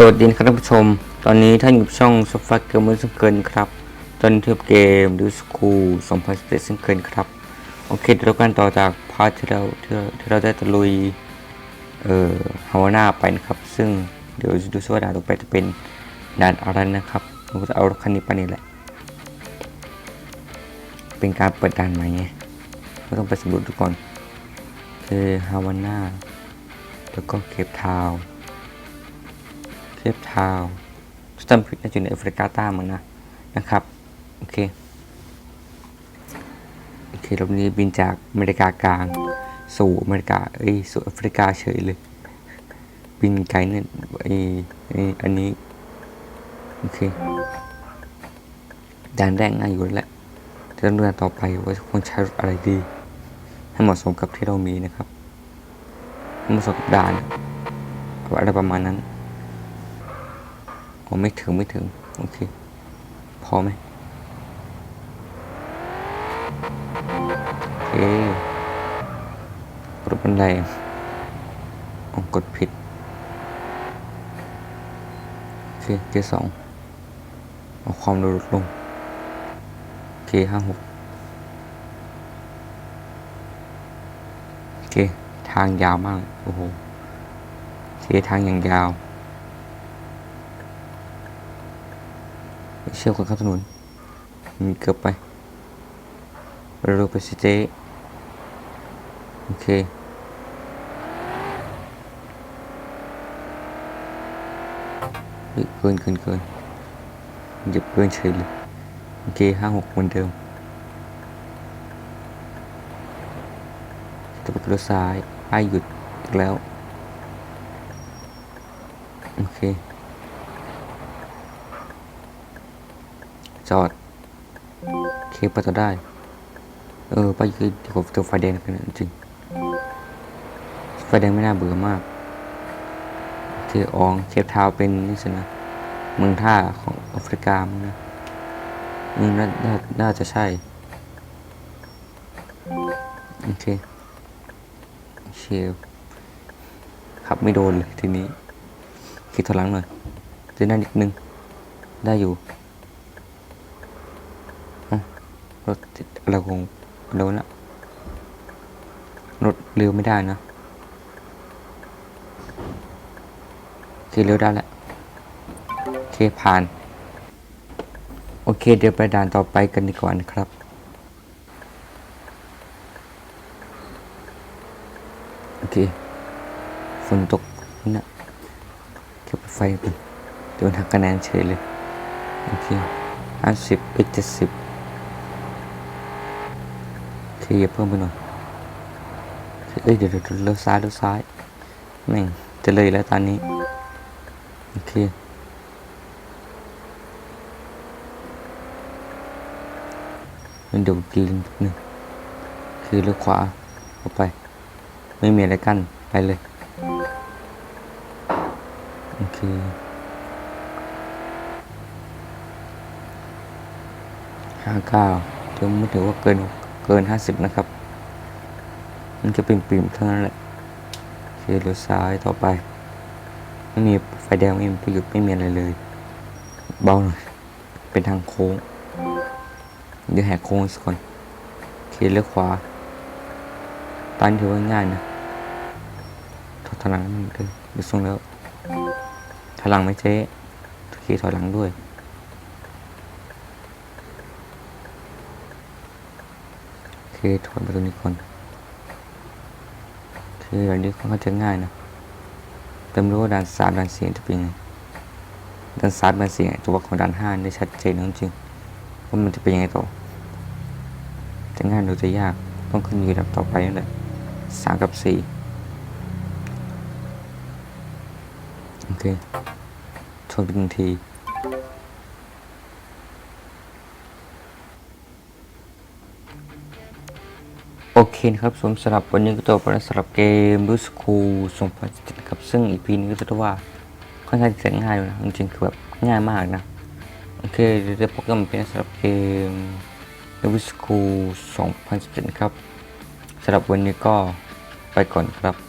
สวัสดีครับท่านผู้ชม ตอนนี้ท่านอยู่ช่องสฟักเกมเมอร์ซึ่งเกินครับ ตอนนี้เทียบเกมดูสคูล2017ซึ่งเกินครับ โอเคเดี๋ยวเรากันต่อจากพาร์ทที่เราที่เราที่เราได้ตะลุย เอ่อฮาวาน่าไปนะครับ ซึ่งเดี๋ยวดูซิว่าด่านต่อไปจะเป็นด่านอะไรนะครับเราจะเอารถคันนี้ไปนี่แหละ เป็นการเปิดด่านใหม่ไงเราต้องไปสำรวจดูก่อนคือฮาวาน่าแล้วก็เคปทาวน์ เคปทาวน์สตัมพิดน่าจะอยู่ในแอฟริกาใต้มั้งนะนะครับ โอเค โอเครอบนี้บินจากอเมริกากลาง สู่อเมริกาเอ้ยสู่แอฟริกาเฉยเลย บินไกลเนี่ยไอ้อ้อันนี้ โอเคด่านแรกง่ายอยู่แล้วแหละจะต้องเดินต่อไปว่าควรใช้รถอะไรดี ให้เหมาะสมกับที่เรามีนะครับให้เหมาะสมกับด่านอะไรประมาณนั้น อ๋อไม่ถึงไม่ถึง โอเค พอไหมโอเคกดบันไดอ๋อกดผิด โอเคเกียร์สองเอาความเร็วลดลงโอเคห้าหกโอเค ทางยาวมาก โอ้โหโอเคทางอย่างยาว เชี่ยวคนข้ามถนนมีเกือบไปเร็วๆไปสิเจ๊โอเคเฮ้ยเกินเกินเกินหยียบเกินเฉยเลยโอเคห้าหกเหมือนเดิมจะไปกระโดดซ้ายป้ายหยุดอีกแล้ว โอเค จอดเคปไปต่อได้ เออ ไปคือดีกว่าตัวไฟแดงกันนจริง ไฟแดงไม่น่าเบื่อมากโอเคอองเคปทาวเป็นนี่สินะ เมืองท่าของแอฟริกามั้งนะอืมน่าน่าน่าจะใช่ โอเคเชฟขับไม่โดนเลยทีนี้คิดถอยหลังหน่อยจะได้นิดนึง ได้อยู่ รถติดอะไรคงโดนละรถเร็วไม่ได้นะโอเคเร็วได้แล้วโอเคผ่าน โอเค เดี๋ยวไปด่านต่อไปกันดีกว่านะครับโอเคฝนตกนี่นะเก็บไฟกันโดนหักคะแนนเฉยเลย โอเคห้าสิบเอ็ดเจ็ดสิบ ขยับเพิ่มไปหน่อยเอ้ยเดี๋ยวเดี๋ยวเลี้ยวซ้ายเลี้ยวซ้ายแม่งจะเลยแล้วตอนนี้โอเคมันเดี๋ยวกินนิดนึงคือเลี้ยวขวาเข้าไป ไม่มีอะไรกั้นไปเลยโอเคห้าเก้าถือไม่ถือว่าเกิน เกินห้าสิบนะครับ มันจะเป็นปิ่มๆเท่านั้นแหละโอเคเลี้ยวซ้ายต่อไป ไม่มีไฟแดงไม่มีประโยชน์ไม่มีอะไรเลย เบาหน่อย เป็นทางโค้ง เดี๋ยวแหกโค้งสักก่อนโอเคเลี้ยวขวาตอนถือว่าง่ายนะถอยหลังนิดนึงเดี๋ยวส่งแล้วถอยหลังไม่เจ๊โอเคถอยหลังด้วย โอ เคถอยไปตรงนี้ก่อนโอเคอันนี้ค่อนข้างจะง่ายนะเต็มรู้ว่าด่านสามด่านสี่จะเป็นยังไงด่านสามด่านสี่ตัวของด่านห้าได้ชัดเจนจริงๆว่ามันจะเป็นยังไงต่อจะง่ายหรือจะยากต้องขึ้นอยู่ลำดับต่อไปนั่นแหละสามกับสี่โอเคชนเป็นที เคนะครับสำหรับวันนี้ก็จบไปแล้วสำหรับเกมรูสคูสมพันครับซึ่งอีพีนี้ก็จะว่าค่อนข้างจะง่ายอยู่นะจริงๆคือแบบง่ายมากนะโอเคเดี๋ยวโปรแกรมเป็นสำหรับเกมรูสคู2017ครับสำหรับวันนี้ก็ไปก่อนครับ